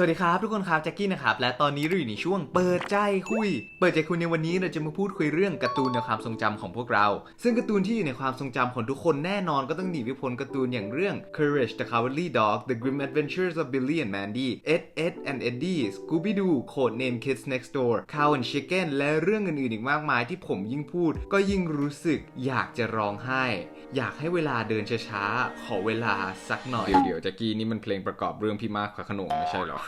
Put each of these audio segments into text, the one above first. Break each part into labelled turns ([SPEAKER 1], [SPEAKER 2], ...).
[SPEAKER 1] สวัสดีครับ ทุกคนครับแจ็คกี้นะครับและตอนนี้เราอยู่ในช่วงเปิดใจคุย เปิดใจคุยในวันนี้เราจะมาพูดคุยเรื่องการ์ตูนในความทรงจำของพวกเรา ซึ่งการ์ตูนที่อยู่ในความทรงจำของทุกคนแน่นอนก็ต้องหนีไม่พ้นการ์ตูนอย่างเรื่อง Courage the Cowardly Dog The Grim Adventures of Billy and Mandy Ed Ed and Eddie Scooby Doo Code Name Kids Next Door Cow and Chicken และเรื่องอื่นๆอีกมากมายที่ผมยิ่งพูด ก็ยิ่งรู้สึกอยากจะร้องไห้ อยากให้เวลาเดินช้าๆขอเวลาสักหน่อยเดี๋ยวๆแจ็คกี้นี่มันเพลงประกอบเรื่องพี่มากพระขนงไม่ใช่หรอ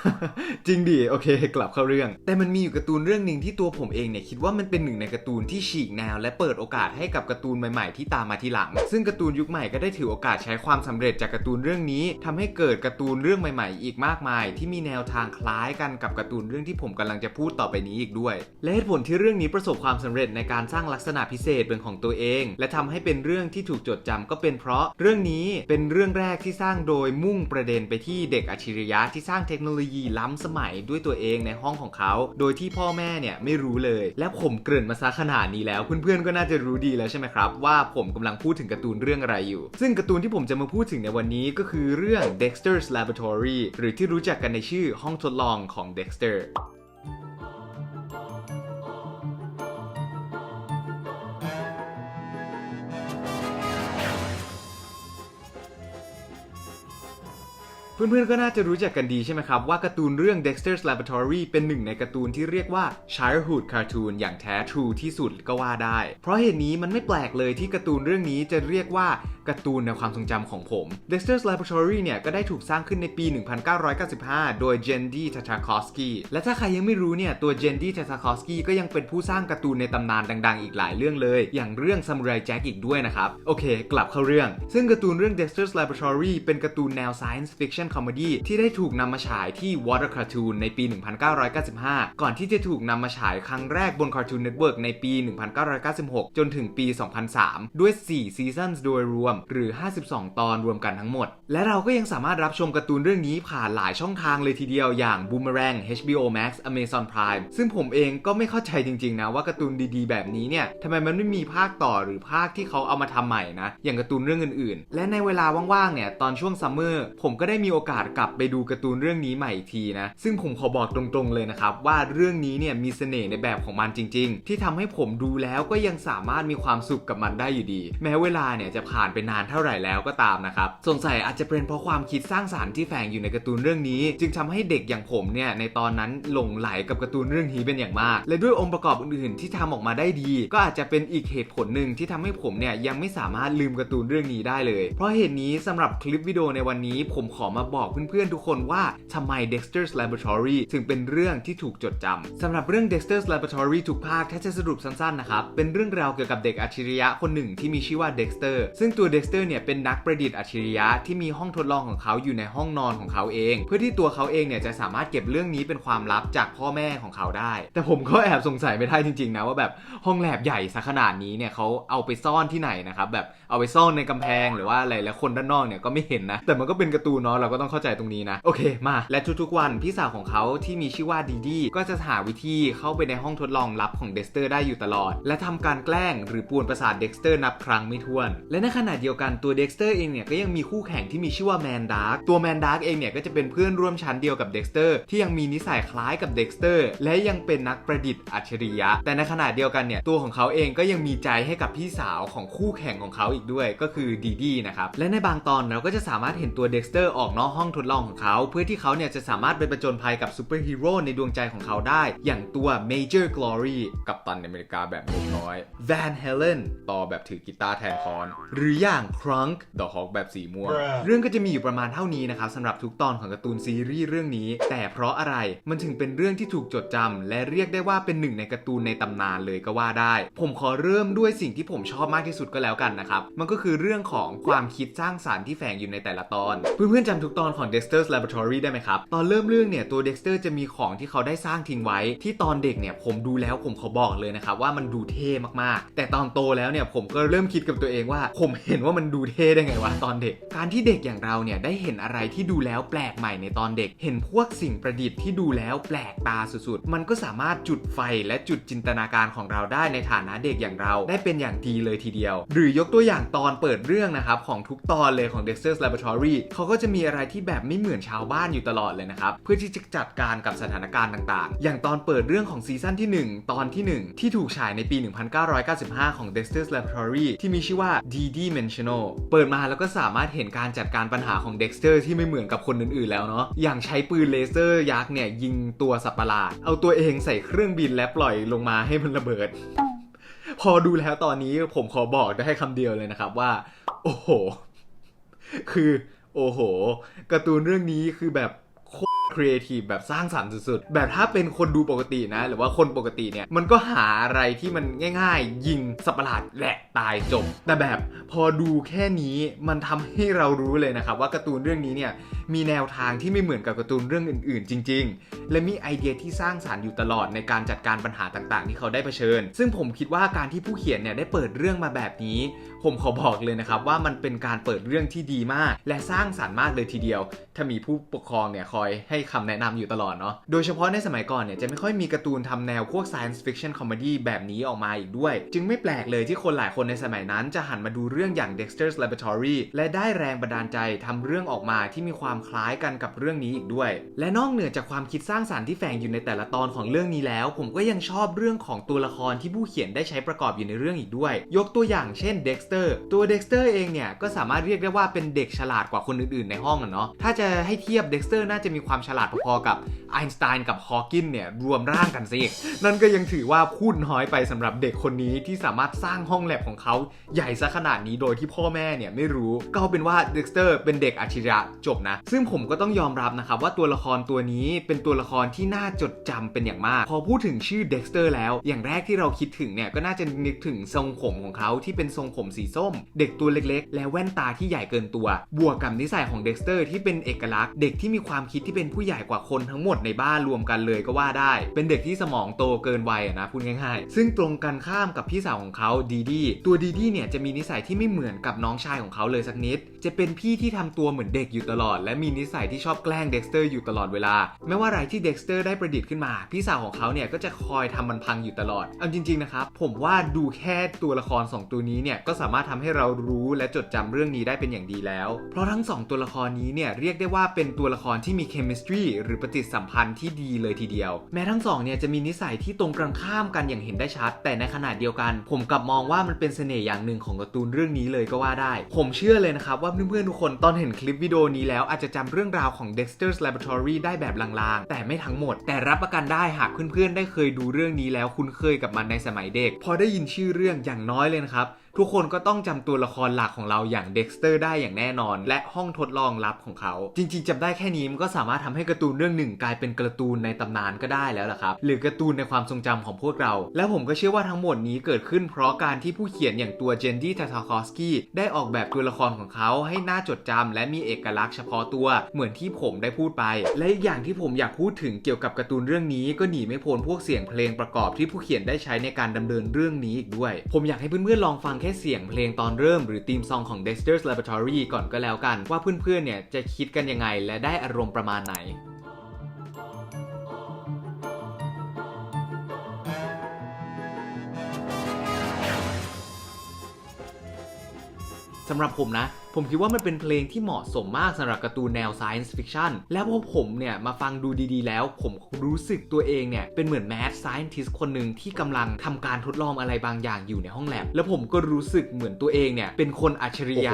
[SPEAKER 1] จริงดิโอเค กลับเข้าเรื่อง แต่มันมีอยู่การ์ตูนเรื่องหนึ่งที่ตัวผมเองเนี่ยคิดว่ามันเป็นหนึ่งในการ์ตูนที่ฉีกแนว และเปิดโอกาสให้กับการ์ตูนใหม่ๆที่ตามมาทีหลัง ซึ่งการ์ตูนยุคใหม่ก็ได้ถือโอกาสใช้ความสำเร็จจากการ์ตูนเรื่องนี้ทำให้เกิดการ์ตูนเรื่องใหม่ ๆ อีกมากมาย ที่มีแนวทางคล้ายกันกับการ์ตูนเรื่องที่ผมกำลังจะพูดต่อไปนี้อีกด้วย และเหตุผลที่เรื่องนี้ประสบความสำเร็จในการสร้างลักษณะพิเศษเป็นของตัวเอง และทำให้เป็นเรื่องที่ถูกจดจำก็เป็นเพราะเรื่องนี้เป็นเรื่องแรกที่สร้างโดยมุ่งประเด็นไปที่เด็กอัจฉริยะที่สร้างเทคโนโลยีล้ำสมัยด้วยตัวเองในห้องของเขา โดยที่พ่อแม่เนี่ยไม่รู้เลย และผมเกริ่นมาซะขนาดนี้แล้ว เพื่อนๆก็น่าจะรู้ดีแล้วใช่ไหมครับ ว่าผมกำลังพูดถึงการ์ตูนเรื่องอะไรอยู่ ซึ่งการ์ตูนที่ผมจะมาพูดถึงในวันนี้ก็คือเรื่อง Dexter's Laboratory หรือที่รู้จักกันในชื่อห้องทดลองของ Dexter เพื่อนๆ ก็น่าจะรู้จักกันดีใช่ไหมครับว่าการ์ตูนเรื่อง Dexter's Laboratory เป็นหนึ่งในการ์ตูนที่เรียกว่า childhood cartoon อย่างแท้ทรูที่สุดก็ว่าได้ เพราะเหตุนี้มันไม่แปลกเลยที่การ์ตูนเรื่องนี้จะเรียกว่าการ์ตูนในความทรงจำของผม Dexter's Laboratory เนี่ยก็ได้ถูกสร้างขึ้นในปี 1995 โดย Jendy Tartakovsky และถ้าใครยังไม่รู้เนี่ยตัว Jendy Tartakovsky ก็ยังเป็นผู้สร้างการ์ตูนในตำนานดัง ๆ อีกหลายเรื่องเลย อย่างเรื่อง Samurai Jack อีกด้วยนะครับ โอเค กลับเข้าเรื่อง ซึ่งการ์ตูนเรื่อง Dexter's Laboratory เป็นการ์ตูนแนว Science Fiction Comedy ที่ได้ถูกนำมาฉายที่ Water Cartoon ในปี 1995 ก่อนที่จะถูกนำมาฉายครั้งแรกบน Cartoon Network ในปี 1996 จนถึงปี 2003 ด้วย 4 ซีซั่นโดยรวม หรือ 52 ตอนรวมกันทั้งหมด และเราก็ยังสามารถรับชมการ์ตูนเรื่องนี้ผ่านหลายช่องทางเลยทีเดียวอย่าง Boomerang HBO Max Amazon Prime ซึ่งผมเองก็ไม่เข้าใจจริงๆนะว่าการ์ตูนดีๆ แบบนี้เนี่ยทำไมมันไม่มีภาคต่อหรือภาคที่เขาเอามาทำใหม่นะอย่างการ์ตูนเรื่องอื่นๆ และในเวลาว่างๆเนี่ยตอนช่วงซัมเมอร์ผมก็ได้มีโออกาสกลับไปดูการ์ตูนเรื่องนี้ใหม่อีกทีนะ ซึ่งผมขอบอกตรงๆเลยนะครับ ว่าเรื่องนี้เนี่ยมีเสน่ห์ในแบบของมันจริง ๆ ที่ทำให้ผมดูแล้วก็ยังสามารถมีความสุขกับมันได้อยู่ดี แม้เวลาเนี่ยจะผ่านไปนานเท่าไหร่แล้วก็ตามนะครับสงสัยอาจจะเป็นเพราะความคิดสร้างสารรค์ที่แฝงอยู่ในการ์ตูนเรื่องนี้ จึงทำให้เด็กอย่างผมเนี่ยในตอนนั้นหลงไหลกับการ์ตูนเรื่องนี้เป็นอย่างมาก และด้วยองค์ประกอบอื่นๆ ที่ทำออกมาได้ดี ก็อาจจะเป็นอีกเหตุผลหนึ่งที่ทำให้ผมเนี่ยยังไม่สามารถลืมการ์ตูนเรื่องนี้ได้เลย เพราะเหตุนี้สำหรับคลิปวิดีโอในวันนี้ผมขอมาบอกเพื่อนๆทุกคนว่าทำไม Dexter's Laboratory ถึงเป็นเรื่องที่ถูกจดจำสำหรับเรื่อง Dexter's Laboratory ทุกภาคถ้าจะสรุปสั้นๆนะครับ เป็นเรื่องราวเกี่ยวกับเด็กอัจฉริยะคนหนึ่งที่มีชื่อว่า Dexter ซึ่งตัว Dexter เนี่ยเป็นนักประดิษฐ์อัจฉริยะที่มีห้องทดลองของเขาอยู่ในห้องนอนของเขาเอง เพื่อที่ตัวเขาเองเนี่ยจะสามารถเก็บเรื่องนี้เป็นความลับจากพ่อแม่ของเขาได้ แต่ผมก็แอบสงสัยไม่ได้จริงๆนะว่าแบบห้องแลบใหญ่สักขนาดนี้เนี่ยเขาเอาไปซ่อนที่ไหนนะครับแบบเอาไปซ่อนในกำแพงหรือว่าอะไรแล้วคนด้านนอกเนี่ยก็ไม่เห็นนะแต่มันก็เป็นการ์ตูนเนาะเราก็ต้องเข้าใจตรงนี้นะ โอเคมา และทุกๆวันพี่สาวของเขาที่มีชื่อว่าดีดีก็จะหาวิธีเข้าไปในห้องทดลองลับของเด็กสเตอร์ได้อยู่ตลอด และทำการแกล้งหรือป่วนประสาทเด็กสเตอร์นับครั้งไม่ถ้วน และในขณะเดียวกันตัวเด็กสเตอร์เองเนี่ยก็ยังมีคู่แข่งที่มีชื่อว่าแมนดาร์กตัวแมนดาร์กเองเนี่ยก็จะเป็นเพื่อนร่วมชั้นเดียวกับเด็กสเตอร์ที่ยังมีนิสัยคล้ายกับเด็กสเตอร์และยังเป็นนักประดิษฐ์อัจฉริยะ แต่ในขณะเดียวกันเนี่ยตัวของเขาเองก็ยังมีใจให้กับพี่สาวของคู่แข่งของเขาอีกด้วยก็คือดีดีนะครับและในบางตอนเราก็จะสามารถเห็นตัวเด็กสเตอร์ออกนอกห้องทดลองของเขา เพื่อที่เขาเนี่ยจะสามารถไปประจนภัยกับซูเปอร์ฮีโร่ในดวงใจของเขาได้ อย่างตัว Major Glory กับตันอเมริกาแบบมุมน้อย Van Halen ต่อแบบถือกีตาร์แทนคอน หรืออย่าง Crunk The Hawk แบบสีม่วง
[SPEAKER 2] Bruh
[SPEAKER 1] เรื่องก็จะมีอยู่ประมาณเท่านี้นะครับสำหรับทุกตอนของการ์ตูนซีรีส์เรื่องนี้ แต่เพราะอะไรมันถึงเป็นเรื่องที่ถูกจดจำและเรียกได้ว่าเป็นหนึ่งในการ์ตูนในตำนานเลยก็ว่าได้ ผมขอเริ่มด้วยสิ่งที่ผมชอบมากที่สุดก็แล้วกันนะครับมันก็คือเรื่องของความคิดสร้างสารรค์ที่แฝงอยู่ในแต่ละตอน เพื่อนๆจำทุกตอนของ Dexter's Laboratory ได้ไหมครับ ตอนเริ่มเรื่องเนี่ยตัว Dexter จะมีของที่เขาได้สร้างทิ้งไว้ ที่ตอนเด็กเนี่ยผมดูแล้วผมขอบอกเลยนะครับว่ามันดูเท่มากๆ แต่ตอนโตแล้วเนี่ยผมก็เริ่มคิดกับตัวเองว่า ผมเห็นว่ามันดูเท่ได้ไงวะตอนเด็ก การที่เด็กอย่างเราเนี่ยได้เห็นอะไรที่ดูแล้วแปลกใหม่ในตอนเด็ก เห็นพวกสิ่งประดิษฐ์ที่ดูแล้วแปลกตาสุดๆ มันก็สามารถจุดไฟและจุดจินตนาการของเราได้ในฐานะเด็กอย่างเราได้เป็นอย่างดีเลยทีเดียว หรือยกตัวอย่างตอนเปิดเรื่องนะครับของทุกตอนเลยของ Dexter's Laboratory เขาก็จะมีอะไรอะไรที่แบบไม่เหมือนชาวบ้านอยู่ตลอดเลยนะครับ เพื่อที่จะจัดการกับสถานการณ์ต่างๆ อย่างตอนเปิดเรื่องของซีซั่นที่ 1 ตอนที่ 1 ที่ถูกฉายในปี 1995 ของ Dexter's Laboratory ที่มีชื่อว่า D-Dimensional เปิดมาแล้วก็สามารถเห็นการจัดการปัญหาของ Dexter ที่ไม่เหมือนกับคนอื่นๆ แล้วเนาะ อย่างใช้ปืนเลเซอร์ยักษ์เนี่ยยิงตัวสัตว์ประหลาด เอาตัวเองใส่เครื่องบินและปล่อยลงมาให้มันระเบิด พอดูแล้วตอนนี้ผมขอบอกได้คำเดียวเลยนะครับว่า โอ้โห คือ โอ้โหการ์ตูนเรื่องนี้คือแบบโครีเอทีฟแบบสร้างสรรค์สุดๆ แบบถ้าเป็นคนดูปกตินะ หรือว่าคนปกติเนี่ย มันก็หาอะไรที่มันง่าย ๆ ยิงสัตว์ประหลาดแหละตายจบ แต่แบบพอดูแค่นี้มันทำให้เรารู้เลยนะครับ ว่าการ์ตูนเรื่องนี้เนี่ยมีแนวทางที่ไม่เหมือนกับการ์ตูนเรื่องอื่นๆ จริง ๆ และมีไอเดียที่สร้างสารรค์อยู่ตลอดในการจัดการปัญหาต่างๆ ที่เขาได้เผชิญ ซึ่งผมคิดว่าการที่ผู้เขียนเนี่ยได้เปิดเรื่องมาแบบนี้ ผมขอบอกเลยนะครับว่ามันเป็นการเปิดเรื่องที่ดีมาก และสร้างสารรค์มากเลยทีเดียว ถ้ามีผู้ปกครองเนี่ยคอยให้คำแนะนำอยู่ตลอดเนาะ โดยเฉพาะในสมัยก่อนเนี่ยจะไม่ค่อยมีการ์ตูนทำแนวพวก science fiction comedy แบบนี้ออกมาอีกด้วย จึงไม่แปลกเลยที่คนหลายคนในสมัยนั้นจะหันมาดูเรื่องอย่าง Dexter's Laboratory และได้แรงบันดาลใจทำเรื่องออกมาที่มีความคล้ายกันกับเรื่องนี้อีกด้วย และนอกเหนือจากความคิดสร้างสรรค์ที่แฝงอยู่ในแต่ละตอนของเรื่องนี้แล้ว ผมก็ยังชอบเรื่องของตัวละครที่ผู้เขียนได้ใช้ประกอบอยู่ในเรื่องอีกด้วย ยกตัวอย่างเช่น Dexter ตัว Dexter เองเนี่ยก็สามารถเรียกได้ว่าเป็นเด็กฉลาดกว่าคนอื่นๆในห้องอะเนาะถ้าจะให้เทียบ Dexter น่าจะมีความฉลาดพอๆกับไอน์สไตน์กับฮอว์กินเนี่ยรวมร่างกันสินั่นก็ยังถือว่าพูดน้อยไปสำหรับเด็กคนนี้ที่สามารถสร้างห้องแลบของเขาใหญ่ซะขนาดนี้โดยที่พ่อแม่เนี่ยไม่รู้ก็เอาเป็นว่า Dexter เป็นเด็กอัจฉริยะจบนะ ซึ่งผมก็ต้องยอมรับนะครับว่าตัวละครตัวนี้เป็นตัวละครที่น่าจดจำเป็นอย่างมาก พอพูดถึงชื่อ Dexter แล้ว อย่างแรกที่เราคิดถึงเนี่ยก็น่าจะนึกถึงทรงผมของเขาที่เป็นทรงผมสีส้ม เด็กตัวเล็กๆ และแว่นตาที่ใหญ่เกินตัว บวกกับนิสัยของ Dexter ที่เป็นเอกลักษณ์เด็กที่มีความคิดที่เป็นผูู้้ใหญ่กว่าคนทั้งหมดในบ้านรวมกันเลยก็ว่าได้ เป็นเด็กที่สมองโตเกินวัยนะพูดง่ายๆ ซึ่งตรงกันข้ามกับพี่สาวของเขาดีดีตัวดีดีเนี่ยจะมีนิสัยที่ไม่เหมือนกับน้องชายของเขาเลยสักนิด จะเป็นพี่ที่ทำตัวเหมือนเด็กอยู่ตลอด และมีนิสัยที่ชอบแกล้ง Dexter อร์อยู่ตลอดเวลา ไม่ว่าอะไรที่ Dexter ได้ประดิษฐ์ขึ้นมา พี่สาวของเขาเนี่ยก็จะคอยทำมันพังอยู่ตลอด เอาจริงๆนะครับผมว่าดูแค่ตัวละคร 2 ตัวนี้เนี่ยก็สามารถทำให้เรารู้และจดจำเรื่องนี้ได้เป็นอย่างดีแล้ว เพราะทั้ง 2 ตัวละครนี้เนี่ยเรียกได้ว่าเป็นตัวละครที่มี chemistry หรือปฏิสัมพันธ์ที่ดีเลยทีเดียว แม้ทั้งสองเนี่ยจะมีนิสัยที่ตรงกันข้ามกันอย่างเห็นได้ชัด แต่ในขณะเดียวกัน ผมกลับมองว่ามันเป็นเสน่ห์อย่างหนึ่งของการ์ตูนเรื่องนี้เลยก็ว่าได้ ผมเชื่อเลยนะครับว่าเพื่อนๆทุกคนตอนเห็นคลิปวิดีโอนี้แล้วอาจจะจำเรื่องราวของ Dexter's Laboratory ได้แบบลางๆ แต่ไม่ทั้งหมด แต่รับประกันได้หากเพื่อนๆได้เคยดูเรื่องนี้แล้วคุ้นเคยกับมันในสมัยเด็ก พอได้ยินชื่อเรื่องอย่างน้อยเลยนะครับ ทุกคนก็ต้องจำตัวละครหลักของเราอย่างเด็กสเตอร์ได้อย่างแน่นอน และห้องทดลองลับของเขา จริงๆจำได้แค่นี้มันก็สามารถทำให้การ์ตูนเรื่องหนึ่งกลายเป็นการ์ตูนในตำนานก็ได้แล้วล่ะครับ หรือการ์ตูนในความทรงจำของพวกเรา และผมก็เชื่อว่าทั้งหมดนี้เกิดขึ้นเพราะการที่ผู้เขียนอย่างตัวเจนดี้ทาทาคอสกี้ได้ออกแบบตัวละครของเขาให้น่าจดจำและมีเอกลักษณ์เฉพาะตัวเหมือนที่ผมได้พูดไป และอีกอย่างที่ผมอยากพูดถึงเกี่ยวกับการ์ตูนเรื่องนี้ ก็หนีไม่พ้นพวกเสียงเพลงประกอบที่ผู้เขียนได้ใช้ในการดำเนินเรื่องนี้อีกด้วย ผมอยากให้เพื่อนๆลองฟังแค่เสียงเพลงตอนเริ่มหรือธีมซองของ Dexter's Laboratory ก่อนก็แล้วกัน ว่าเพื่อนๆเนี่ยจะคิดกันยังไงและได้อารมณ์ประมาณไหน สำหรับผมนะ ผมคิดว่ามันเป็นเพลงที่เหมาะสมมากสำหรับการ์ตูนแนว Science Fiction แล้วพอผมเนี่ย มาฟังดูดีๆ แล้ว ผมรู้สึกตัวเองเนี่ย เป็นเหมือน Mad Scientist คนหนึ่งที่กำลังทำการทดลองอะไรบางอย่างอยู่ในห้องแลบแล้วผมก็รู้สึกเหมือนตัวเองเนี่ยเป็นคนอัจฉริยะ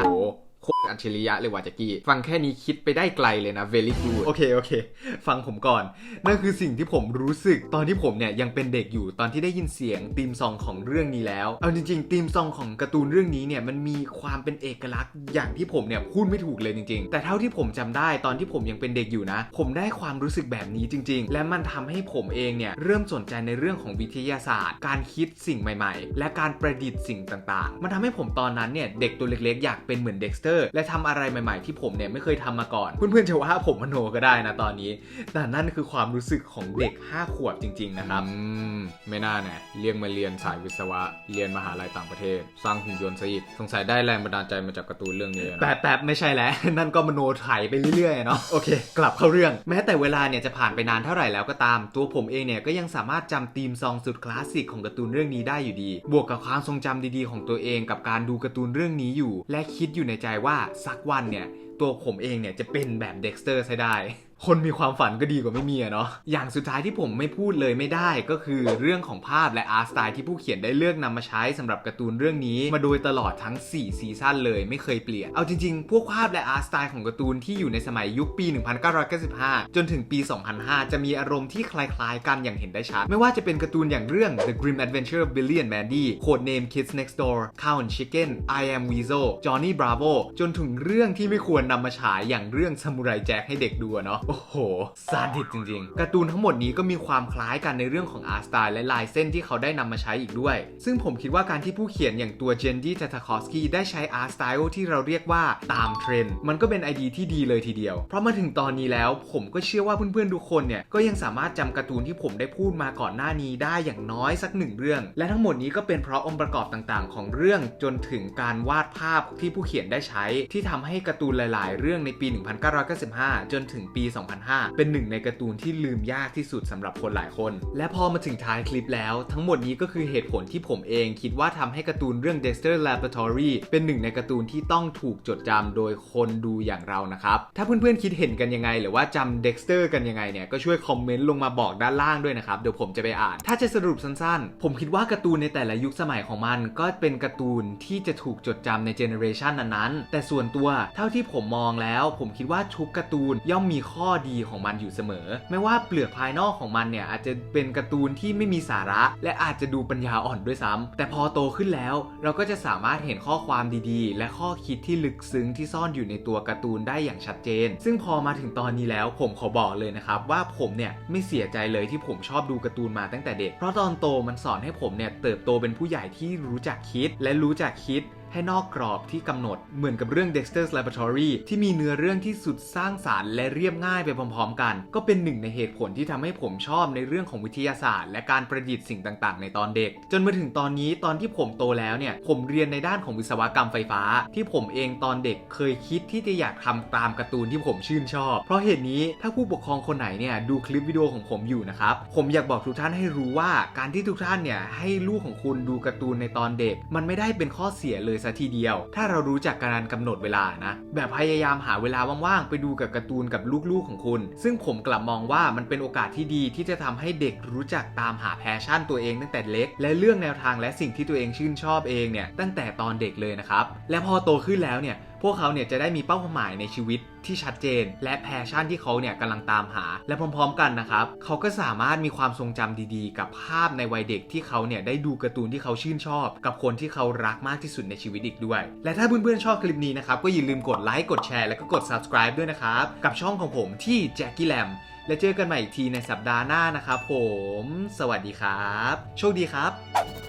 [SPEAKER 1] คตรอัจฉริยะเลยว่ะจักกี้ ฟังแค่นี้คิดไปได้ไกลเลยนะ very good โอเค โอเค ฟังผมก่อน นั่นคือสิ่งที่ผมรู้สึกตอนที่ผมเนี่ยยังเป็นเด็กอยู่ตอนที่ได้ยินเสียงธีมซองของเรื่องนี้แล้ว เอาจริงๆธีมซองของการ์ตูนเรื่องนี้เนี่ยมันมีความเป็นเอกลักษณ์อย่างที่ผมเนี่ยพูดไม่ถูกเลยจริง ๆ แต่เท่าที่ผมจำได้ตอนที่ผมยังเป็นเด็กอยู่นะ ผมได้ความรู้สึกแบบนี้จริง ๆ และมันทำให้ผมเองเนี่ยเริ่มสนใจในเรื่องของวิทยาศาสตร์ การคิดสิ่งใหม่ ๆ และการประดิษฐ์สิ่งต่างๆ มันทำให้ผมตอนนั้นเนี่ยเด็กตัวเล็กๆ อยากเป็นเหมือนเด็กสเตอร์และทำอะไรใหม่ ๆ ที่ผมเนี่ยไม่เคยทำมาก่อน เพื่อนๆจะว่าผมมโนก็ได้นะตอนนี้ แต่นั่นคือความรู้สึกของเด็ก 5 ขวบจริง ๆ นะครับอืมไม่น่าแน่เรียกมาเรียนสายวิศวะ เรียนมหาลัยต่างประเทศ สร้างหุ่นยนต์ซะอีกสงสัยได้แรงบันดาลใจมาจากการ์ตูนเรื่องนี้นะแต่แต่ไม่ใช่แล้วนั่นก็มโนไถไปเรื่อยๆเนาะโอเค กลับเข้าเรื่อง แม้แต่เวลาเนี่ยจะผ่านไปนานเท่าไหร่แล้วก็ตาม ตัวผมเองเนี่ยก็ยังสามารถจำธีมซองสุดคลาสสิกของการ์ตูนเรื่องนี้ได้อยู่ดี บวกกับความทรงจำดีๆ ของตัวเองกับการดูการ์ตูนเรื่องนี้อยู่ และคิดอยู่ในใจว่าสักวันเนี่ยตัวผมเองเนี่ยจะเป็นแบบเด็กสเตอร์ใช้ได้ คนมีความฝันก็ดีกว่าไม่มีอะเนาะ อย่างสุดท้ายที่ผมไม่พูดเลยไม่ได้ก็คือเรื่องของภาพและอาร์ตสไตล์ที่ผู้เขียนได้เลือกนำมาใช้สำหรับการ์ตูนเรื่องนี้ มาโดยตลอดทั้ง 4 ซีซั่นเลยไม่เคยเปลี่ยน เอาจริงๆ พวกภาพและอาร์ตสไตล์ของการ์ตูนที่อยู่ในสมัยยุคปี 1995 จนถึงปี 2005 จะมีอารมณ์ที่คล้ายๆ กันอย่างเห็นได้ชัด ไม่ว่าจะเป็นการ์ตูนอย่างเรื่อง The Grim Adventure of Billy and Mandy Codename Kids Next Door Cow and Chicken I Am Weasel Johnny Bravo จนถึงเรื่องที่ไม่ควรนำมาฉายอย่างเรื่องซามูไรแจ็คให้เด็กดูเนาะโอ้โหซาดิสจริงๆการ์ตูนทั้งหมดนี้ก็มีความคล้ายกันในเรื่องของอาร์ตสไตล์และลายเส้นที่เขาได้นำมาใช้อีกด้วย ซึ่งผมคิดว่าการที่ผู้เขียนอย่างตัวเจนดี้ทาทาคอสกี้ได้ใช้อาร์ตสไตล์ที่เราเรียกว่าตามเทรนด์มันก็เป็นไอเดียที่ดีเลยทีเดียว เพราะมาถึงตอนนี้แล้วผมก็เชื่อว่าเพื่อนๆทุกคนเนี่ยก็ยังสามารถจำการ์ตูนที่ผมได้พูดมาก่อนหน้านี้ได้อย่างน้อยสักหนึ่งเรื่อง และทั้งหมดนี้ก็เป็นเพราะองค์ประกอบต่างๆ ของเรื่องจนถึงการวาดภาพที่ผู้เขียนได้ใช้ ที่ทำให้การ์ตูนหลาย ๆ เรื่องในปี 1995 จนถึงปี2005 เป็นหนึ่งในการ์ตูนที่ลืมยากที่สุดสำหรับคนหลายคน และพอมาถึงท้ายคลิปแล้ว ทั้งหมดนี้ก็คือเหตุผลที่ผมเองคิดว่าทำให้การ์ตูนเรื่อง Dexter Laboratory เป็นหนึ่งในการ์ตูนที่ต้องถูกจดจำโดยคนดูอย่างเรานะครับ ถ้าเพื่อนๆคิดเห็นกันยังไง หรือว่าจำ Dexter กันยังไงเนี่ยก็ช่วยคอมเมนต์ลงมาบอกด้านล่างด้วยนะครับเดี๋ยวผมจะไปอ่าน ถ้าจะสรุปสั้นๆ ผมคิดว่าการ์ตูนในแต่ละยุคสมัยของมัน ก็เป็นการ์ตูนที่จะถูกจดจำในเจเนอเรชันนั้นๆแต่ส่วนตัวเท่าที่ผมมองแล้ว ผมคิดว่าทุกการ์ตูนย่อมมีข้อข้อดีของมันอยู่เสมอ ไม่ว่าเปลือกภายนอกของมันเนี่ยอาจจะเป็นการ์ตูนที่ไม่มีสาระ และอาจจะดูปัญญาอ่อนด้วยซ้ำแต่พอโตขึ้นแล้ว เราก็จะสามารถเห็นข้อความดีๆ และข้อคิดที่ลึกซึ้งที่ซ่อนอยู่ในตัวการ์ตูนได้อย่างชัดเจน ซึ่งพอมาถึงตอนนี้แล้วผมขอบอกเลยนะครับว่าผมเนี่ยไม่เสียใจเลยที่ผมชอบดูการ์ตูนมาตั้งแต่เด็ก เพราะตอนโตมันสอนให้ผมเนี่ยเติบโตเป็นผู้ใหญ่ที่รู้จักคิดและรู้จักคิด ให้นอกกรอบที่กำหนดเหมือนกับเรื่อง Dexter's Laboratory ที่มีเนื้อเรื่องที่สุดสร้างสารรค์และเรียบง่ายไปพร้อมๆกัน ก็เป็นหนึ่งในเหตุผลที่ทำให้ผมชอบในเรื่องของวิทยาศาสตร์ และการประดิษฐ์สิ่งต่างๆ ในตอนเด็ก จนมาถึงตอนนี้ตอนที่ผมโตแล้วเนี่ยผมเรียนในด้านของวิศวกรรมไฟฟ้า ที่ผมเองตอนเด็กเคยคิดที่จะอยากทำตามการ์ตูนที่ผมชื่นชอบ เพราะเหตุนี้ถ้าผู้ปกครองคนไหนเนี่ยดูคลิปวิดีโอของผมอยู่นะครับผมอยากบอกทุกท่านให้รู้ว่าการที่ทุกท่านเนี่ยให้ลูกของคุณดูการ์ตูนในตอนเด็ก มันไม่ได้เป็นข้อเสียเลยซะทีเดียว ถ้าเรารู้จักการกำหนดเวลานะ แบบพยายามหาเวลาว่างๆ ไปดูกับการ์ตูนกับลูกๆของคุณ ซึ่งผมกลับมองว่ามันเป็นโอกาสที่ดีที่จะทำให้เด็กรู้จักตามหาแพชชั่นตัวเองตั้งแต่เล็ก และเรื่องแนวทางและสิ่งที่ตัวเองชื่นชอบเองเนี่ยตั้งแต่ตอนเด็กเลยนะครับ และพอโตขึ้นแล้วเนี่ยพวกเขาเนี่ยจะได้มีเป้าหมายในชีวิต ที่ชัดเจน และแพชชั่นที่เขาเนี่ยกำลังตามหา และพร้อมๆกันนะครับเขาก็สามารถมีความทรงจำดีๆ กับภาพในวัยเด็กที่เขาเนี่ยได้ดูการ์ตูนที่เขาชื่นชอบ กับคนที่เขารักมากที่สุดในชีวิตอีกด้วย และถ้าเพื่อนๆชอบคลิปนี้นะครับก็อย่าลืมกดไลค์กดแชร์แล้วก็กด subscribe ด้วยนะครับกับช่องของผมที่ Jackie Lam และเจอกันใหม่อีกทีในสัปดาห์หน้านะครับผม สวัสดีครับ โชคดีครับ